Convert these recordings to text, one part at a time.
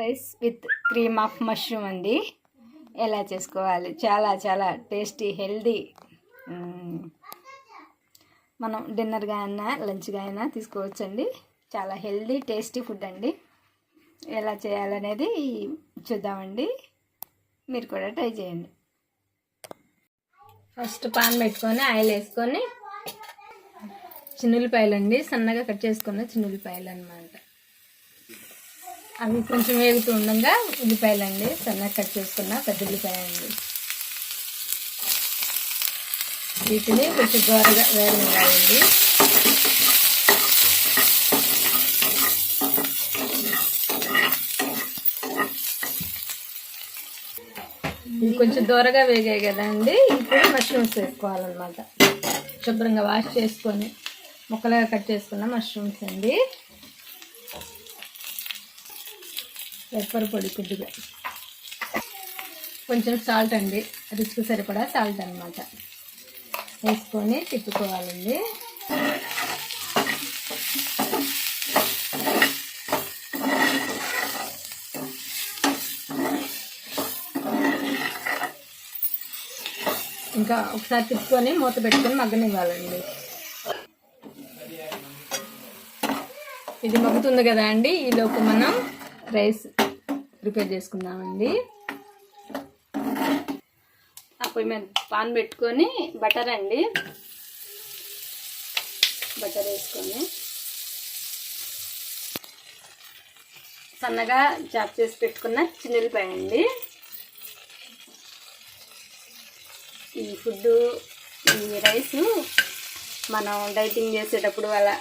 Rice with cream of mushroom అండి. ఎలా చేసుకోవాలి? చాలా చాలా టేస్టీ హెల్దీ. మనం డిన్నర్గా అయినా లంచ్గా అయినా తీసుకోవచ్చండి. చాలా హెల్దీ టేస్టీ ఫుడ్ అండి. ఎలా చేయాలనేది చూద్దామండి. మీరు కూడా ట్రై చేయండి. ఫస్ట్ పాన్ పెట్టుకొని ఆయిల్ వేసుకొని చిన్నులపాయలు అండి సన్నగా కట్ చేసుకున్న చిన్నులపాయలు అనమాట అవి కొంచెం వేగుతూ ఉండగా ఉల్లిపాయలు అండి సన్నగా కట్ చేసుకున్న పెద్ద ఉల్లిపాయ అండి వీటిని కొంచెం దూరగా వేగనివ్వాలండి ఇవి కొంచెం దూరగా వేగాయి కదండి ఇప్పుడు మష్రూమ్స్ వేసుకోవాలన్నమాట. శుభ్రంగా వాష్ చేసుకొని ముక్కలుగా కట్ చేసుకున్న మష్రూమ్స్ అండి. పెప్పర్ పొడి కొద్దిగా కొంచెం సాల్ట్ అండి. రుచికి సరిపడా సాల్ట్ అనమాట వేసుకొని తిప్పుకోవాలండి. ఇంకా ఒకసారి తిప్పుకొని మూత పెట్టుకొని మగ్గనివ్వాలండి. ఇది మగ్గుతుంది కదా అండి? ఈలోపు మనం రైస్ ప్రిపేర్ చేసుకుందామండి. పొయ్యి మీద పాన్ పెట్టుకొని బటర్ అండి. బటర్ వేసుకొని సన్నగా చాప్ చేసి పెట్టుకున్న చిన్నెల్లిపాయ అండి ఈ ఫుడ్ ఈ రైస్ మనం డైటింగ్ చేసేటప్పుడు అలా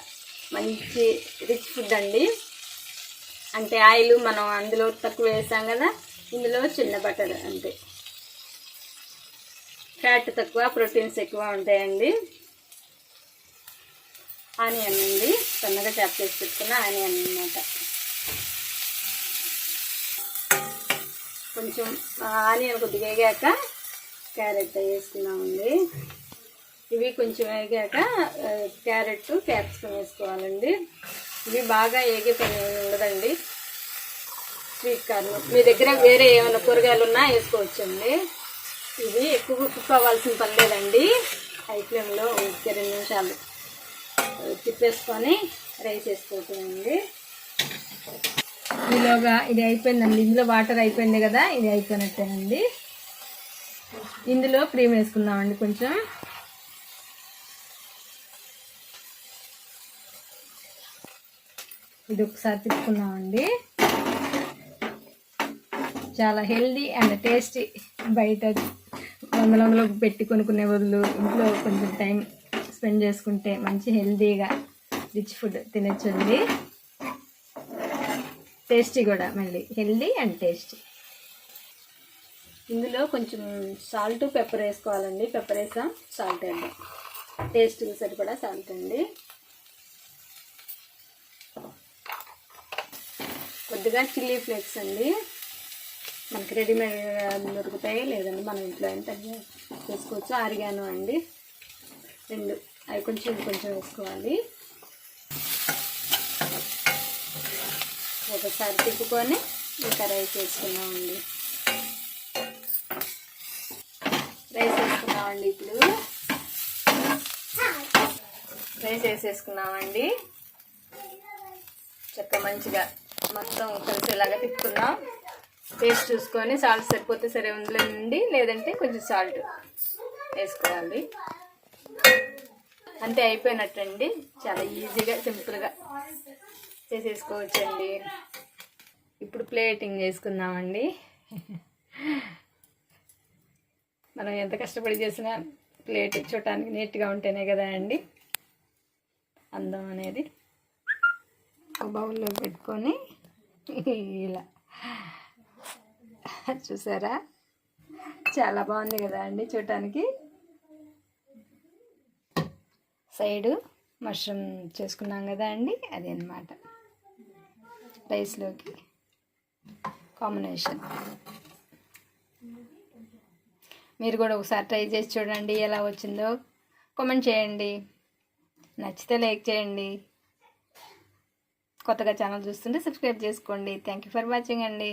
మంచి రిచ్ ఫుడ్ అండి. అంటే ఆయిల్ మనం అందులో తక్కువ వేసాం కదా ఇందులో చిన్న బటర్ అంతే. ఫ్యాట్ తక్కువ ప్రోటీన్స్ ఎక్కువ ఉంటాయండి. ఆనియన్ అండి సన్నగా చాప్ చేసి పెట్టుకున్న ఆనియన్ అన్నమాట. కొంచెం ఆనియన్ కొద్దిగా వేగాక క్యారెట్ వేసుకున్నామండి ఇవి కొంచెం వేగాక క్యారెట్ క్యాప్సికం వేసుకోవాలండి. ఇవి బాగా వేగే పని ఉండదండి స్వీట్ కార్న్. మీ దగ్గర వేరే ఏమైనా కూరగాయలు ఉన్నా వేసుకోవచ్చండి. ఇవి ఎక్కువ కుక్ అవ్వాల్సిన పని లేదండి. హై ఫ్లేమ్లో ఒక రెండు నిమిషాలు తిప్పేసుకొని రైస్ వేసుకోవచ్చండి. ఈలోగా ఇది అయిపోయిందండి. ఇందులో వాటర్ అయిపోయింది కదా ఇది అయిపోయినట్టేనండి. ఇందులో క్రీమ్ వేసుకుందామండి కొంచెం. ఇది ఒకసారి తిప్పుకున్నామండి చాలా హెల్దీ అండ్ టేస్టీ బయట వందల వందలకు పెట్టి కొనుక్కునే బదులు ఇంట్లో కొంచెం టైం స్పెండ్ చేసుకుంటే మంచి హెల్దీగా రిచ్ ఫుడ్ తినచ్చండి. టేస్టీ కూడా మళ్ళీ హెల్దీ అండ్ టేస్టీ. ఇందులో కొంచెం సాల్ట్ పెప్పర్ వేసుకోవాలండి. పెప్పర్ వేసాం సాల్ట్ అండి టేస్ట్కి సరిపడా సాల్ట్ అండి. కొద్దిగా చిల్లీ ఫ్లేక్స్ అండి. మనకి రెడీమేడ్ దొరుకుతాయి లేదండి? మనం ఇంట్లో ఎంత వేసుకోవచ్చు ఆరిగాను అండి. రెండు. అవి కొంచెం కొంచెం వేసుకోవాలి. ఒకసారి తిప్పుకొని ఇంకా రైస్ వేసుకున్నామండి రైస్ వేసుకున్నామండి ఇప్పుడు. రైస్ వేసేసుకున్నామండి చక్క మంచిగా మొత్తం కలిసేలాగా తిప్పుకుందాం. టేస్ట్ చూసుకొని సాల్ట్ సరిపోతే సరే ఉందిలేండి లేదంటే కొంచెం సాల్ట్ వేసుకోవాలి. అంతే అయిపోయినట్టండి. చాలా ఈజీగా సింపుల్గా చేసేసుకోవచ్చండి. ఇప్పుడు ప్లేటింగ్ చేసుకుందామండి. మనం ఎంత కష్టపడి చేసినా ప్లేట్ చూడటానికి నీట్గా ఉంటేనే కదా అండి. అందం అనేది ఒక బౌల్లో పెట్టుకొని ఇలా. చూసారా? చాలా బాగుంది కదా అండి చూడటానికి. సైడు మష్రూమ్ చేసుకున్నాం కదా అండి అది అన్నమాట రైస్లోకి కాంబినేషన్. మీరు కూడా ఒకసారి ట్రై చేసి చూడండి ఎలా వచ్చిందో. కామెంట్ చేయండి. నచ్చితే లైక్ చేయండి. కొత్తగా ఛానల్ చూస్తుంటే సబ్స్క్రైబ్ చేసుకోండి. థ్యాంక్ యూ ఫర్ వాచింగ్ అండి.